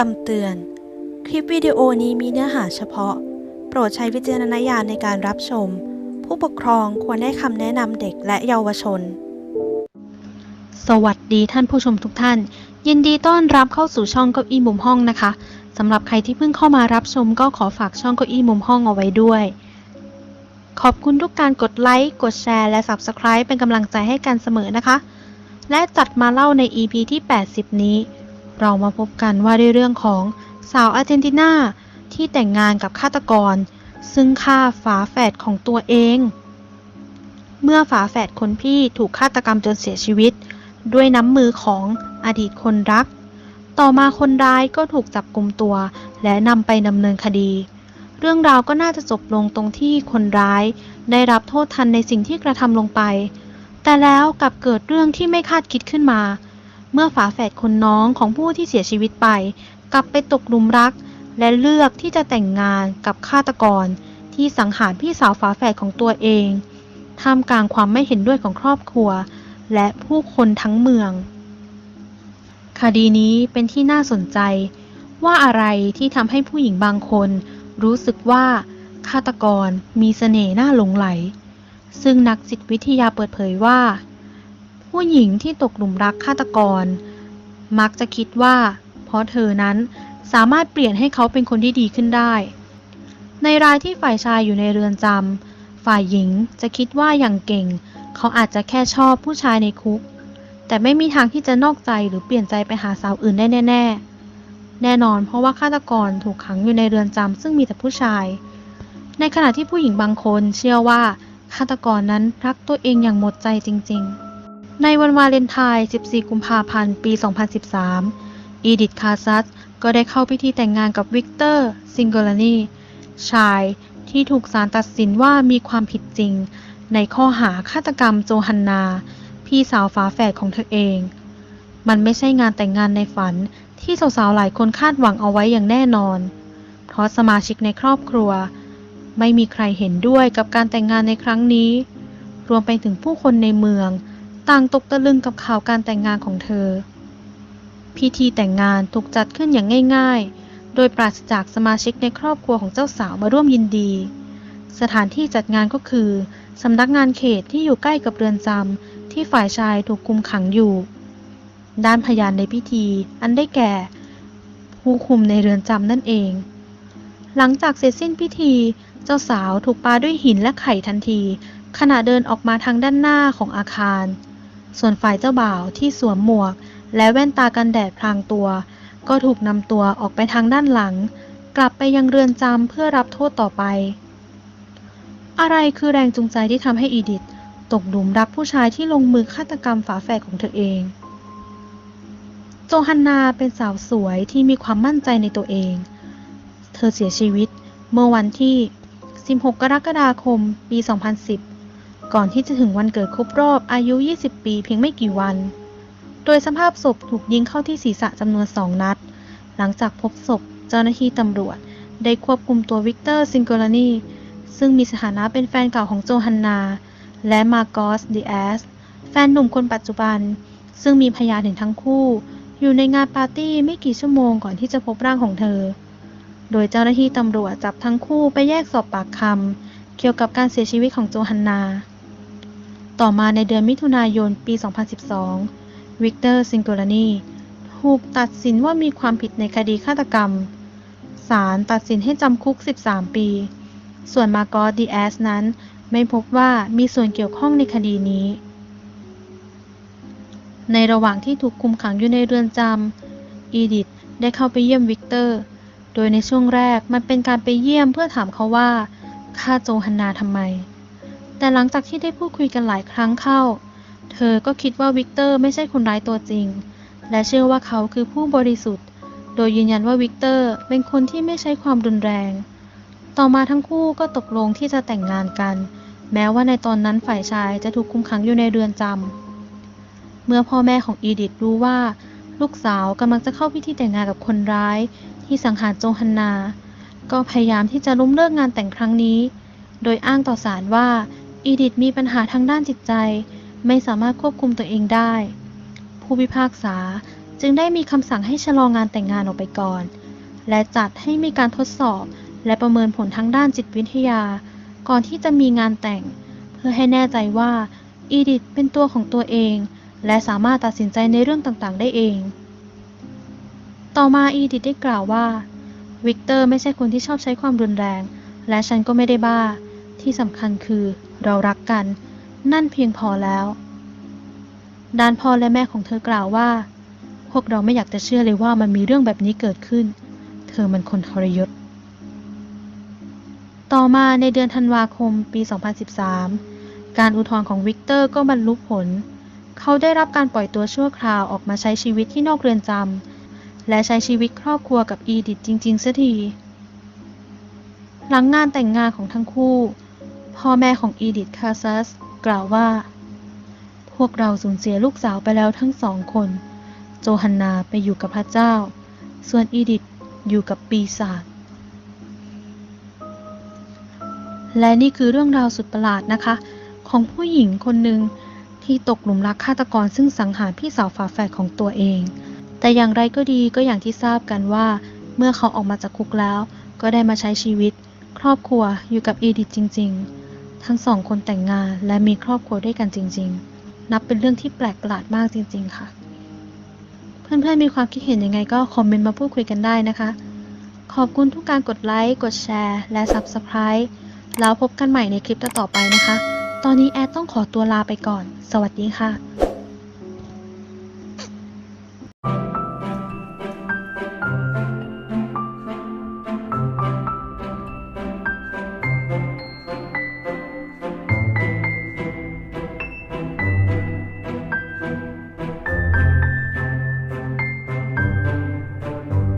คำเตือน คลิปวิดีโอนี้มีเนื้อหาเฉพาะ โปรดใช้วิจารณญาณในการรับชม ผู้ปกครองควรให้คำแนะนำเด็กและเยาวชน สวัสดีท่านผู้ชมทุกท่าน ยินดีต้อนรับเข้าสู่ช่องเก้าอี้มุมห้องนะคะสำหรับใครที่เพิ่งเข้ามารับชมก็ขอฝากช่องเก้าอี้มุมห้องเอาไว้ด้วย ขอบคุณทุกการกดไลค์ กดแชร์ และ Subscribe เป็นกำลังใจให้กันเสมอนะคะ และจัดมาเล่าใน EP ที่ 80 นี้ เรามาพบกันว่าด้วยเรื่องของสาวอาร์เจนตินาที่แต่งงานกับฆาตกร ซึ่งฆ่าฝาแฝดของตัวเอง เมื่อฝาแฝดคนพี่ถูกฆาตกรรมจนเสียชีวิต ด้วยน้ำมือของอดีตคนรัก ต่อมาคนร้ายก็ถูกจับกลุ่มตัว และนำไปดำเนินคดี เรื่องราวก็น่าจะจบลงตรงที่คนร้ายได้รับโทษทันในสิ่งที่กระทำลงไป แต่แล้วกลับเกิดเรื่องที่ไม่คาดคิดขึ้นมา เมื่อฝาแฝดคนน้องของผู้ที่เสียชีวิตไป กลับไปตกหลุมรัก และเลือกที่จะแต่งงานกับฆาตกร ที่สังหารพี่สาวฝาแฝดของตัวเอง ท่ามกลางความไม่เห็นด้วยของครอบครัว และผู้คนทั้งเมือง คดีนี้เป็นที่น่าสนใจ ว่าอะไรที่ทำให้ผู้หญิงบางคน รู้สึกว่าฆาตกรมีเสน่ห์น่าหลงไหล ซึ่งนักจิตวิทยาเปิดเผยว่า ผู้หญิงที่ตกหลุมรักฆาตกร มักจะคิดว่า เพราะเธอนั้นสามารถเปลี่ยนให้เขาเป็นคนที่ดีขึ้นได้ ในรายที่ฝ่ายชายอยู่ในเรือนจำฝ่ายหญิงจะคิดว่าอย่างเก่ง เขาอาจจะแค่ชอบผู้ชายในคุก แต่ไม่มีทางที่จะนอกใจหรือเปลี่ยนใจไปหาสาวอื่นได้แน่ ๆ แน่นอนเพราะว่าฆาตกรถูกขังอยู่ในเรือนจำซึ่งมีแต่ผู้ชาย ในขณะที่ผู้หญิงบางคนเชื่อว่าฆาตกรนั้นรักตัวเองอย่างหมดใจจริง ๆ ในวันวาเลนไทน์ 14 กุมภาพันธ์ ปี 2013 อีดิธ คาซัส ก็ได้เข้าพิธีแต่งงานกับวิกเตอร์ ซิงโกลานี ชายที่ถูกศาลตัดสินว่ามีความผิดจริง ในข้อหาฆาตกรรมโจฮันนา พี่สาวฝาแฝดของเธอเอง มันไม่ใช่งานแต่งงานในฝันที่สาวๆ หลายคนคาดหวังเอาไว้อย่างแน่นอน เพราะสมาชิกในครอบครัว ไม่มีใครเห็นด้วยกับการแต่งงานในครั้งนี้ รวมไปถึงผู้คนในเมือง ต่างตกตะลึงกับข่าวการแต่งงานของเธอ พิธีแต่งงานถูกจัดขึ้นอย่างง่าย ๆ โดยปราศจากสมาชิกในครอบครัวของเจ้าสาวมาร่วมยินดี สถานที่จัดงานก็คือ สำนักงานเขตที่อยู่ใกล้กับเรือนจำที่ฝ่ายชายถูกคุมขังอยู่ ด้านพยานในพิธีอันได้แก่ ผู้คุมในเรือนจำนั่นเอง หลังจากเสร็จสิ้นพิธีเจ้าสาวถูกปาด้วยหินและไข่ทันที ขณะเดินออกมาทางด้านหน้าของอาคาร ส่วนฝ่ายเจ้าบ่าวที่สวมหมวก และแว่นตากันแดดพรางตัว ก็ถูกนำตัวออกไปทางด้านหลัง กลับไปยังเรือนจำเพื่อรับโทษต่อไป อะไรคือแรงจูงใจที่ทำให้อีดิธตกหลุมรักผู้ชายที่ลงมือฆาตกรรมฝาแฝดของเธอเอง โจฮันนาเป็นสาวสวยที่มีความมั่นใจในตัวเอง เธอเสียชีวิตเมื่อวันที่ 16 กรกฎาคม ปี 2010 ก่อนที่จะถึงวันเกิดครบรอบอายุ 20 ปีเพียงไม่กี่วัน โดยสภาพศพถูกยิงเข้าที่ศีรษะจำนวนสองนัด หลังจากพบศพเจ้าหน้าที่ตำรวจ ได้ควบคุมตัววิกเตอร์ซิงโกลานีซึ่งมีสถานะเป็นแฟนเก่าของโจฮันนา และมาโกสดิแอส แฟนหนุ่มคนปัจจุบัน ซึ่งมีพยานเห็นทั้งคู่ อยู่ในงานปาร์ตี้ไม่กี่ชั่วโมงก่อนที่จะพบร่างของเธอ โดยเจ้าหน้าที่ตำรวจจับทั้งคู่ไปแยกสอบปากคำเกี่ยวกับการเสียชีวิตของโจฮันนา ต่อมาในเดือนมิถุนายนปี 2012 วิกเตอร์ซิงโกลานีถูกตัดสินว่ามีความผิดในคดีฆาตกรรม ศาลตัดสินให้จำคุก 13 ปี ส่วนมาโกดีแอสนั้นไม่พบว่ามีส่วนเกี่ยวข้องในคดีนี้ ในระหว่างที่ถูกคุมขังอยู่ในเรือนจำ อีดิธได้เข้าไปเยี่ยมวิกเตอร์ โดยในช่วงแรกมันเป็นการไปเยี่ยมเพื่อถามเขาว่าฆ่าโจฮันนาทำไม แต่หลังจากที่ได้พูดคุยกันหลายครั้งเข้า เธอก็คิดว่าวิกเตอร์ไม่ใช่คนร้ายตัวจริง และเชื่อว่าเขาคือผู้บริสุทธิ์ โดยยืนยันว่าวิกเตอร์เป็นคนที่ไม่ใช้ความรุนแรง ต่อมาทั้งคู่ก็ตกลงที่จะแต่งงานกัน แม้ว่าในตอนนั้นฝ่ายชายจะถูกคุมขังอยู่ในเรือนจำเมื่อพ่อแม่ของอีดิธรู้ว่า ลูกสาวกำลังจะเข้าพิธีแต่งงานกับคนร้าย ที่สังหารโจฮันนา ก็พยายามที่จะล้มเลิกงานแต่งครั้งนี้ โดยอ้างต่อศาลว่า อีดิธมีปัญหาทางด้านจิตใจ ไม่สามารถควบคุมตัวเองได้ ผู้พิพากษาจึงได้มีคำสั่งให้ชะลองานแต่งงานออกไปก่อน และจัดให้มีการทดสอบและประเมินผลทางด้านจิตวิทยา ก่อนที่จะมีงานแต่ง เพื่อให้แน่ใจว่าอีดิทเป็นตัวของตัวเอง และสามารถตัดสินใจในเรื่องต่างๆ ได้เอง ต่อมาอีดิทได้กล่าวว่า วิกเตอร์ไม่ใช่คนที่ชอบใช้ความรุนแรง และฉันก็ไม่ได้บ้า ที่สำคัญคือ เรารักกัน นั่นเพียงพอแล้ว ด้านพ่อและแม่ของเธอกล่าวว่า พวกเราไม่อยากจะเชื่อเลยว่ามันมีเรื่องแบบนี้เกิดขึ้น เธอมันคนทรยศ ต่อมาในเดือนธันวาคมปี 2013 การอุทธรณ์ของวิกเตอร์ก็บรรลุผล เขาได้รับการปล่อยตัวชั่วคราวออกมาใช้ชีวิตที่นอกเรือนจำและใช้ชีวิตครอบครัวกับอีดิทจริงๆเสียทีหลังงานแต่งงานของทั้งคู่ พ่อแม่ของอีดิทคาซัส กล่าวว่า พวกเราสูญเสียลูกสาวไปแล้วทั้งสองคน โจฮันนาไปอยู่กับพระเจ้า ส่วนอีดิทอยู่กับปีศาจและนี่คือเรื่องราวสุดประหลาดนะคะ ของผู้หญิงคนหนึ่งที่ตกหลุมรักฆาตกรซึ่งสังหารพี่สาวฝาแฝดของตัวเอง แต่อย่างไรก็ดีก็อย่างที่ทราบกันว่า เมื่อเขาออกมาจากคุกแล้ว ก็ได้มาใช้ชีวิต ครอบครัวอยู่กับอีดิทจริง ๆ ทั้งสองคนแต่งงานและมีครอบครัวด้วยกันจริง ๆ นับเป็นเรื่องที่แปลกประหลาดมากจริง ๆ ค่ะ เพื่อนๆมีความคิดเห็นยังไงก็คอมเมนต์มาพูดคุยกันได้นะคะ ขอบคุณทุกการกดไลค์ กดแชร์ และ Subscribe แล้วพบกันใหม่ในคลิปต่อๆไปนะคะ ตอนนี้แอดต้องขอตัวลาไปก่อน สวัสดีค่ะ